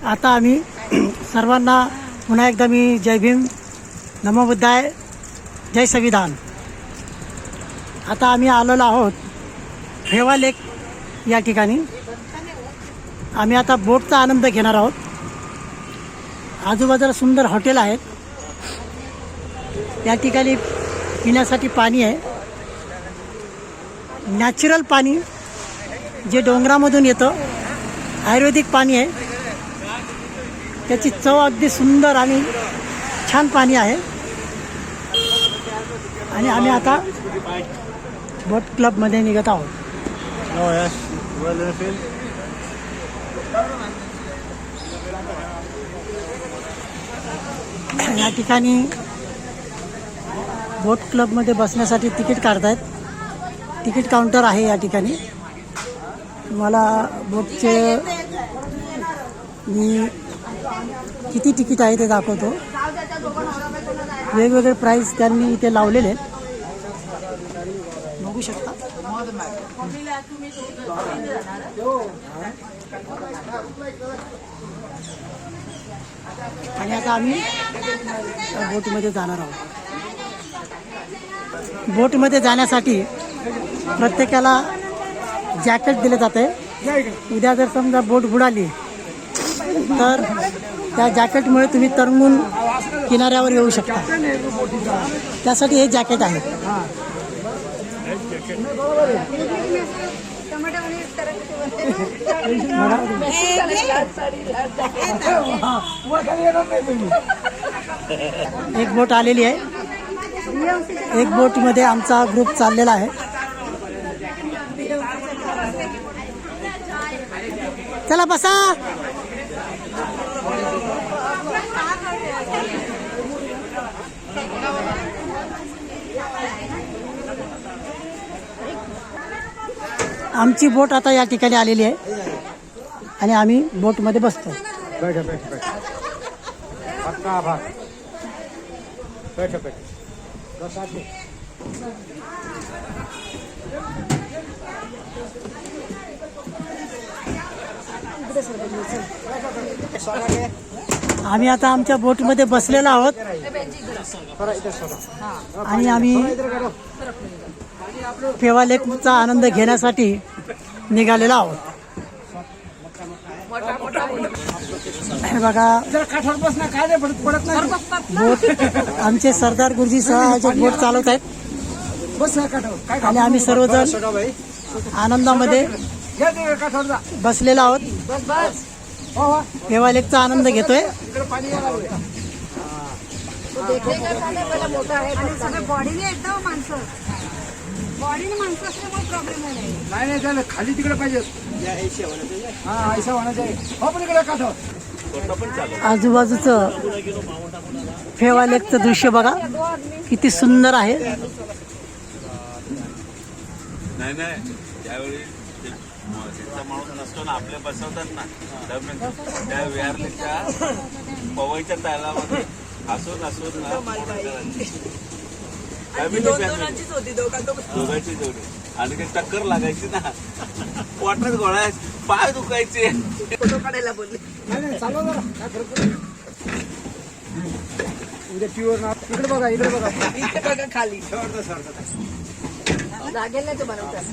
आता आम्ही सर्वांना पुन्हा एकदा मी जय भीम नमो बुद्धाय जय संविधान. आता आम्ही आलेलो आहोत फेवा लेक या ठिकाणी. आम्ही आता बोटचा आनंद घेणार आहोत. आजूबाजूला सुंदर हॉटेल आहेत. या ठिकाणी पिण्यासाठी पाणी आहे. नॅचरल पाणी जे डोंगरामधून येतं आयुर्वेदिक पाणी आहे. त्याची चव अगदी सुंदर आणि छान पाणी आहे. आणि आम्ही आता बोट क्लबमध्ये निघत आहोत. या ठिकाणी बोट क्लबमध्ये बसण्यासाठी तिकीट काढतायत. तिकीट काउंटर आहे या ठिकाणी. तुम्हाला बोटचे मी किती तिकीट आहे ते दाखवतो. वेगवेगळे प्राईस त्यांनी इथे लावलेले आहेत. बघू शकता. आणि आता आम्ही बोटमध्ये जाणार आहोत. बोटमध्ये जाण्यासाठी प्रत्येकाला जॅकेट दिले जाते. उद्या जर समजा बोट बुडाली तर त्या जॅकेटमुळे तुम्ही तरंगून किनाऱ्यावर येऊ शकता. त्यासाठी हे जॅकेट आहे. एक बोट आलेली आहे. एक बोटमध्ये आमचा ग्रुप चाललेला आहे. चला बसा. आमची बोट आता या ठिकाणी आलेली आहे. आणि आम्ही बोटमध्ये बसतो. बैठो बैठो बैठो पक्का आभार. बैठो बैठो बस आगे आम्ही आता आमच्या बोटमध्ये बसलेलो आहोत. आणि आम्ही इधर करो फेवा लेकचा आनंद घेण्यासाठी निघालेलो आहोत. हे बघा जरा काठावर बस ना काय नाही पडत पडत नाही. बोट आमचे सरदार गुरुजी सह जे बोट चालवत आहेत. आणि आम्ही सर्वजण आनंदामध्ये बसलेलो आहोत. बस बस. हो हो. फेवा लेकचा आनंद घेतोय. बॉडीने येतं माणसं. बॉडीने माणसं असल्यामुळे प्रॉब्लेम नाही नाही नाही त्याला खाली तिकडे पाहिजे. हा ऐसा हो पण इकडे काठावर आजूबाजूचं फेवा लेकचं दृश्य बघा. किती सुंदर आहे. नाही नाही त्यावेळी ते म- तिथचा माणूस नसतो ना आपल्या बसवतात ना. दरम्यान त्या पवईच्या तालामध्ये हसून हसून ना पूर्ण करायचे. Family family. दोघांची जोडी आणि ते टक्कर लागायची ना. पोटात गोळा पाय दुखायचे. नाही नाही चालवा जरा. काय फरक पडत नाही. उद्या प्युअर ना इकडे बघा इकडे बघा. जागेला ते बनवतात